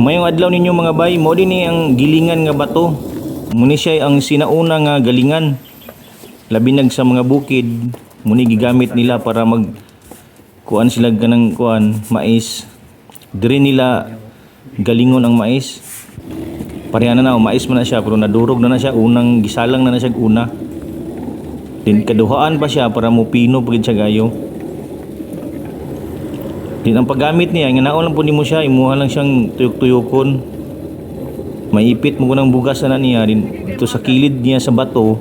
Mayong adlaw ninyo mga bay, mo din ni ang gilingan nga bato. Muni siya ang sinauna nga galingan. Labi nag sa mga bukid, muni gigamit nila para mag kuan sila ganang kuan mais. Dire nila galingon ang mais. Pareha na na, mais man na siya pero nadurog na na siya, unang gisalang na na siya una. Din kaduhaan pa siya para mo pino pagid siya gayo. Din ang paggamit niya, nga lang po mo siya, imuha lang siyang tuyok-tuyokon. Maipit mo ko ng bugas na niya, din dito sa kilid niya sa bato,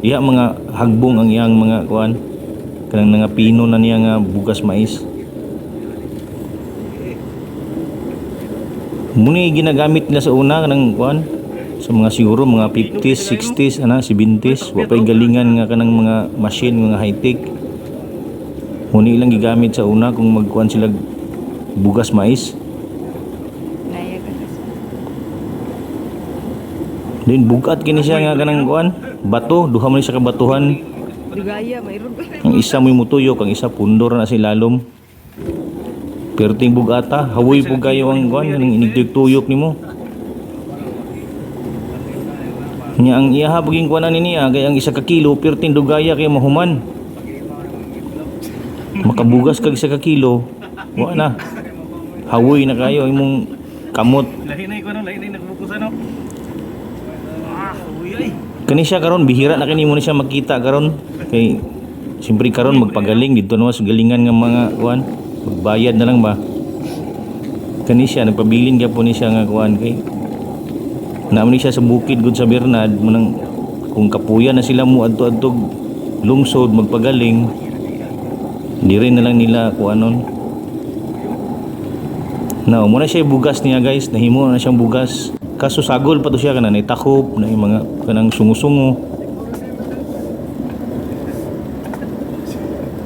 iya mga hagbong ang iyang mga kuan, kanang nga pino na niya nga bugas mais. Muni ginagamit nila sa una kanang kuan sa mga siguro mga 50s, 60s, ana 70s, wa pay galingan nga kanang mga machine mga high-tech. Muni lang gigamit sa una kung magkuan sila bugas mais. Din bugat kini siya nga kanang kuan, bato, duha man siya ka batuhan. Dugaya, mayroon? Ang isa mo mutuyok, ang isa pundor na si lalom. Pero ting bugata, hawoy po kayo ang kuan, ang inigtuyok nimo. Nya ang iya habaging kuanan niya, kay ang isa ka kilo, pero ting dugaya kay mahuman. Makabugas kag isa ka kilo, wa na. Hawoy na kayo imong kamot. Lahi na ikaw no, lahi na nagfokus ano. Ah, uy ay. Kani siya karon bihira na kini mo na siya makita karon kay siyempre karon magpagaling dito na sa galingan nga mga kuan magbayad na lang ba kani siya nagpabilin gyapon ni siya nga kuan kay naman ni siya sa bukid gud sa Bernad munang kung kapuya na sila mo adto-adto lungsod magpagaling di rin na lang nila kuanon na mo na siya bugas niya guys. Nahimo na siyang bugas. Kaso sagol pa to siya kana nay takop na yung mga kanang sungo-sungo.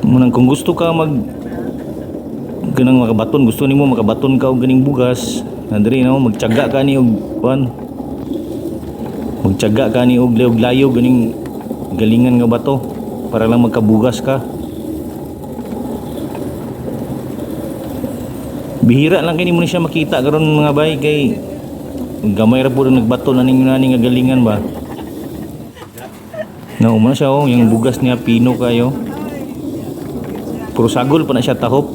Munang kung gusto ka mag ganang makabaton gusto nimo makabaton ka og ganing bugas na mo magtiyaga ka ni og kuan magtiyaga ka ni og layog ganing galingan nga bato para lang magkabugas ka bihira lang kini mo ni siya makita karon mga bay kay gamay ra pud nagbato na ning nani nga galingan ba? Na umana siya oh yung bugas niya pino kayo. Puro sagol pa na siya tahop.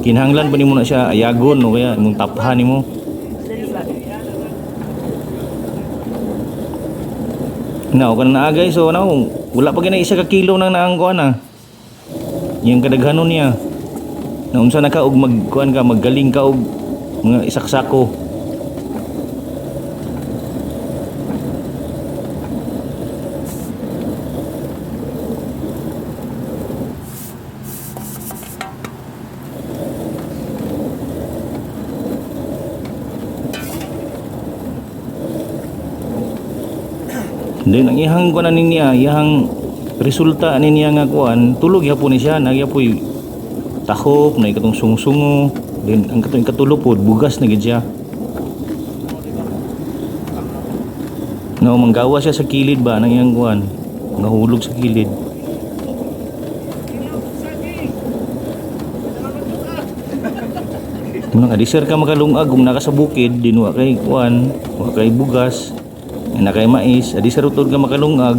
Kinahanglan pa nimo na siya ayagon o kaya imong taphan nimo na o naa guys so na wala pa gina isa ka kilo nang naang kuan ah. Yung kadaghanon niya na unsa na ka og magkuan ka maggaling ka og mga isaksako. Then ang ihang kuan niya, ihang resulta niya nga kuan, tulog gyapon ni siya, nagyapoy tahop, na ikatong sungsungo, then ang katong ikatulo pod bugas na gid siya. Nga manggawa siya sa kilid ba? Nang iyang kuan, nahulog sa kilid. Munang adisir ka makalungag. Kung naka sa bukid, dinwa kay kuan, wa kay bugas, na kay mais, adi sa rutod ka makalungag,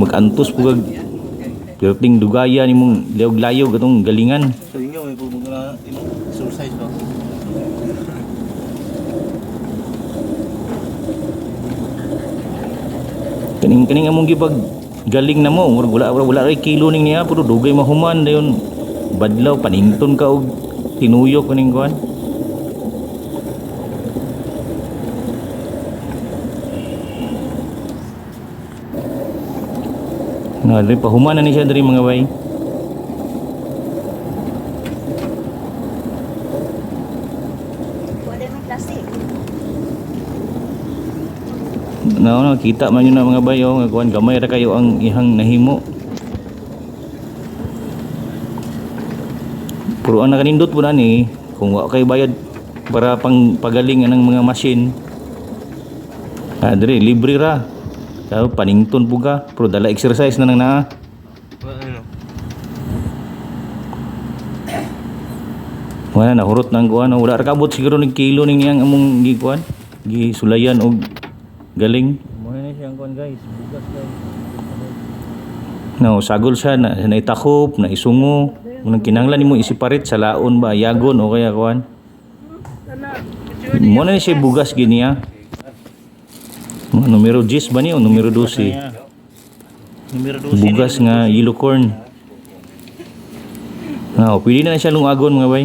magantos po kag pero ting dugaya ni mong layog-layog atong galingan. So inyo may pug mga ino exercise ba. Kaning kaning among gipag galing na mo, wala wala, wala kay kilo ning niya pero dugay mahuman dayon badlaw paninton ka og tinuyok kaning kuan. Na, diri pahuman na ni siya diri mga plastic. Na no, kita man yun na mga bayo nga kuan gamay ra kayo ang ihang nahimo. Puro ang nakanindot po na ni kung wa kay bayad para pang pagaling ng mga machine. Ah, dire libre ra. Kaya panington ka, pero dala exercise na nang naa. Ano? Wala na hurot nang kuan, wala ra kabot siguro ning kilo ning iyang among gikuan, gisulayan og galing. Mo na siyang kuan guys, bugas guys. No, sagol siya na naitakop, na isungo. Munang kinahanglan nimo isiparit sa laon ba, yagon o kaya kuan. Mo na siya bugas giniya. Mga numero 10 ba ni o numero 12? Numero 12 Bugas nga yellow corn. Ah, pwede na na siya lungagon mga bay.